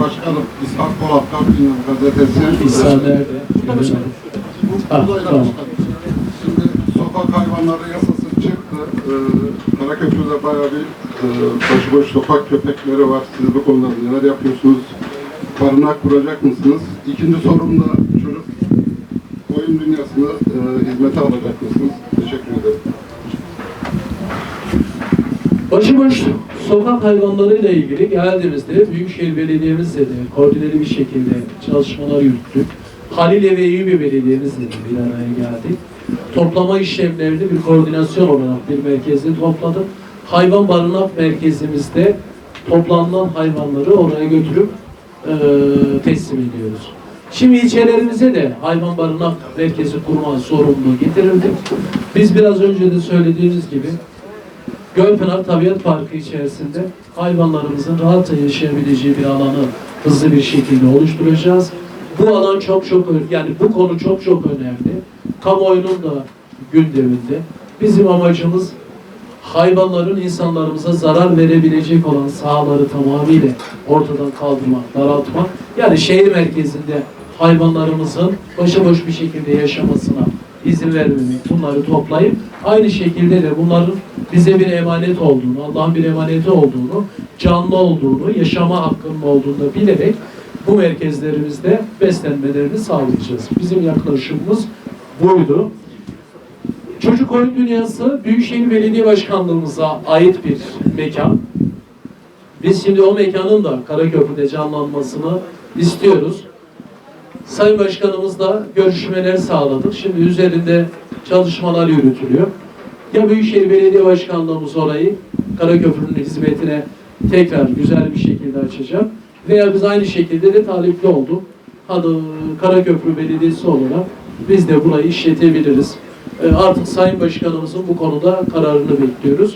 Başkanım İshak Polat Kaplı'nın gazetesi. İsa nerede? Tamam. başkanım. Şimdi sokak hayvanları yasası çıktı. Ee, Karaköprü'de bayağı bir e, başıboş sokak köpekleri var. Siz bu konuda neler yapıyorsunuz? Barınak kuracak mısınız? İkinci sorum da çocuk oyun dünyasını e, hizmete alacak mısınız? Teşekkür ederim. Başıboş sokak hayvanlarıyla ilgili geldiğimizde Büyükşehir Belediye'mizle de koordineli bir şekilde çalışmalar yürüttük. Halil ve Eyüp Belediye'mizle bir araya geldik. Toplama işlemlerini bir koordinasyon olarak bir merkezde topladık. Hayvan barınak merkezimizde toplanılan hayvanları oraya götürüp eee, teslim ediyoruz. Şimdi ilçelerimize de hayvan barınak merkezi kurma sorumluluğu getirildi. Biz biraz önce de söylediğimiz gibi Gölpınar Tabiat Parkı içerisinde hayvanlarımızın rahatça yaşayabileceği bir alanı hızlı bir şekilde oluşturacağız. Bu alan çok çok yani bu konu çok çok önemli. Kamuoyunun da gündeminde. Bizim amacımız hayvanların insanlarımıza zarar verebilecek olan sahaları tamamıyla ortadan kaldırmak, daraltmak. Yani şehir merkezinde hayvanlarımızın başıboş bir şekilde yaşamasına izin vermemek, bunları toplayıp aynı şekilde de bunların bize bir emanet olduğunu, Allah'ın bir emaneti olduğunu, canlı olduğunu, yaşama hakkının olduğunu bilerek bu merkezlerimizde beslenmelerini sağlayacağız. Bizim yaklaşımımız buydu. Çocuk Oyun Dünyası Büyükşehir Belediye Başkanlığımıza ait bir mekan. Biz şimdi o mekanın da Karaköprü'de canlanmasını istiyoruz. Sayın Başkanımızla görüşmeler sağladık. Şimdi üzerinde çalışmalar yürütülüyor. Ya Büyükşehir Belediye Başkanlığımız orayı Karaköprü'nün hizmetine tekrar güzel bir şekilde açacak. Veya biz aynı şekilde de talipli olduk. Hadi Karaköprü Belediyesi olarak biz de burayı işletebiliriz. E, Artık Sayın Başkanımızın bu konuda kararını bekliyoruz.